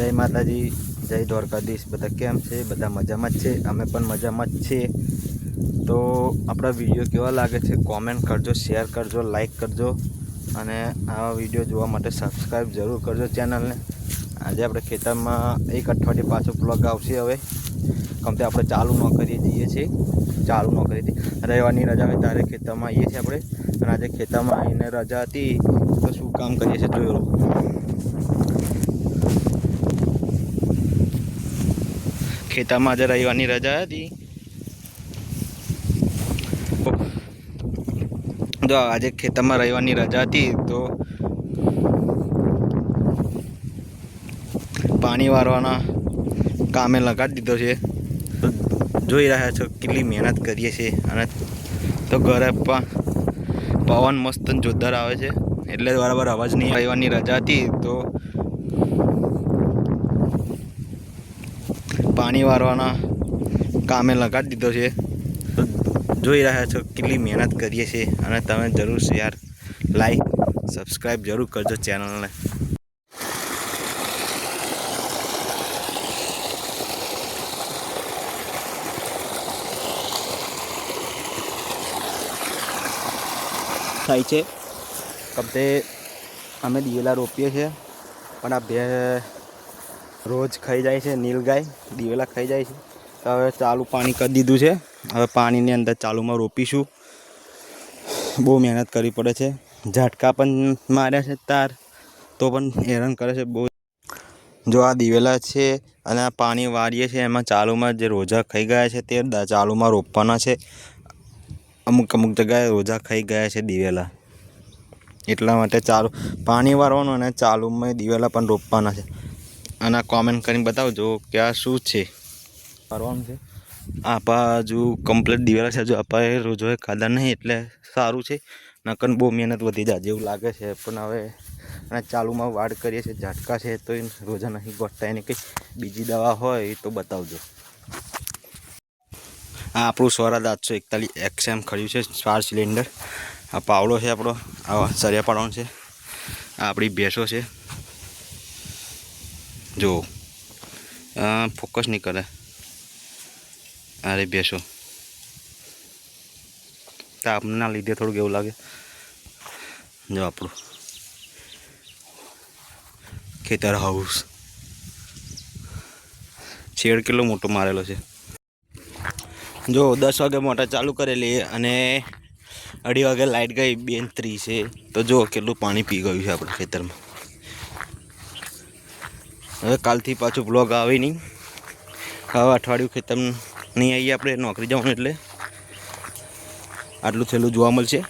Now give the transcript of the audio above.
જય માતાજી, જય દ્વારકાધીશ, બધા કેમ છે? બધા મજામાં જ છે? અમે પણ મજામાં જ છીએ તો આપણા વીડિયો કેવા લાગે છે કોમેન્ટ કરજો શેર કરજો લાઈક કરજો અને આવા વીડિયો જોવા માટે સબસ્ક્રાઈબ જરૂર કરજો ચેનલને આજે આપણે ખેતરમાં એક અઠવાડિયે પાછો બ્લોગ આવશે હવે. કમ તે આપણે ચાલુ ન કરીએ જઈએ છીએ. ચાલુ ન કરી હતી રવિવારની રજા હોય ત્યારે ખેતરમાં આવીએ છીએ આપણે. અને આજે ખેતરમાં આવીને રજા હતી, તો શું કામ કરીએ છીએ જોઈ લો ખેતરમાં આજે રવિવારની રજા હતી. જો આજે ખેતરમાં રવિવારની રજા હતી તો પાણી વારવાના કામે લગાડી દીધો છે. જોઈ રહ્યા છો કેટલી મહેનત કરીએ છીએ અને તો ઘરે પણ પવન મસ્ત જોરદાર આવે છે. એટલે બરાબર અવાજ નહીં રવિવારની રજા હતી તો પાણી વારવાના કામે લગાડી દીધો છે. જોઈ રહ્યા છો કેટલી મહેનત કરીએ છીએ અને તમે જરૂર શેર લાઈક સબસ્ક્રાઈબ જરૂર કરજો ચેનલને થાય છે. કબતે અમે દિવેલા રોપીએ છીએ. પણ આ બે રોજ ખાઈ જાય છે નીલગાય, દિવેલા ખાઈ જાય છે. તો હવે ચાલુ પાણી કરી દીધું છે. હવે પાણીની અંદર ચાલુમાં રોપીશું. બહુ મહેનત કરવી પડે છે. ઝાટકા પણ માર્યા છે તાર, તો પણ હેરાન કરે છે બહુ. જો આ દિવેલા છે અને આ પાણી વાળીએ છીએ એમાં ચાલુમાં જે રોજા ખાઈ ગયા છે તે ચાલુમાં રોપવાના છે. અમુક અમુક જગ્યાએ રોજા ખાઈ ગયા છે દિવેલા. એટલા માટે ચાલુ, પાણી વાળવાનું અને ચાલુમાં દિવેલા પણ રોપવાના છે. અને કોમેન્ટ કરીને બતાવજો કે આ શું છે. કરવાનું છે? આપા હજુ કમ્પ્લીટ દિવાલ છે. હજુ આપા એ રોજોએ ખાધા નહીં એટલે સારું છે. નકન બહુ મહેનત વધી જાય જેવું લાગે છે. પણ હવે અને ચાલુમાં વાડ કરીએ છીએ ઝાટકા છે તો એ રોજા નહીં ગોઠતા એની કંઈ બીજી દવા હોય તો બતાવજો. આ આપણું સ્વરાજ આઠસો એકતાલીસ એક્સએમ ખડ્યું છે ચાર સિલિન્ડર. આ પાવડો છે આપણો આ સરિયા પાડવાનો છે. આ આપણી ભેંસો છે. જો. ફોકસ નહીં કરે. અરે બેસો. તાપના લીધે થોડુંક એવું લાગે. જો આપણું. ખેતર હાઉસ. છેડ કેટલો મોટો મારેલો છે. જો, દસ વાગે મોટર ચાલુ કરેલી અને અઢી વાગે લાઇટ ગઈ, બેન ત્રીસે તો જો, કેટલું પાણી પી ગયું છે આપણા ખેતરમાં. હવે કાલથી પાછું બ્લોગ આવે નહીં. હવે અઠવાડિયું ખેતર નહીં આવીએ આપણે, નોકરી જવાનું એટલે. આટલું થયેલું જોવા મળશે.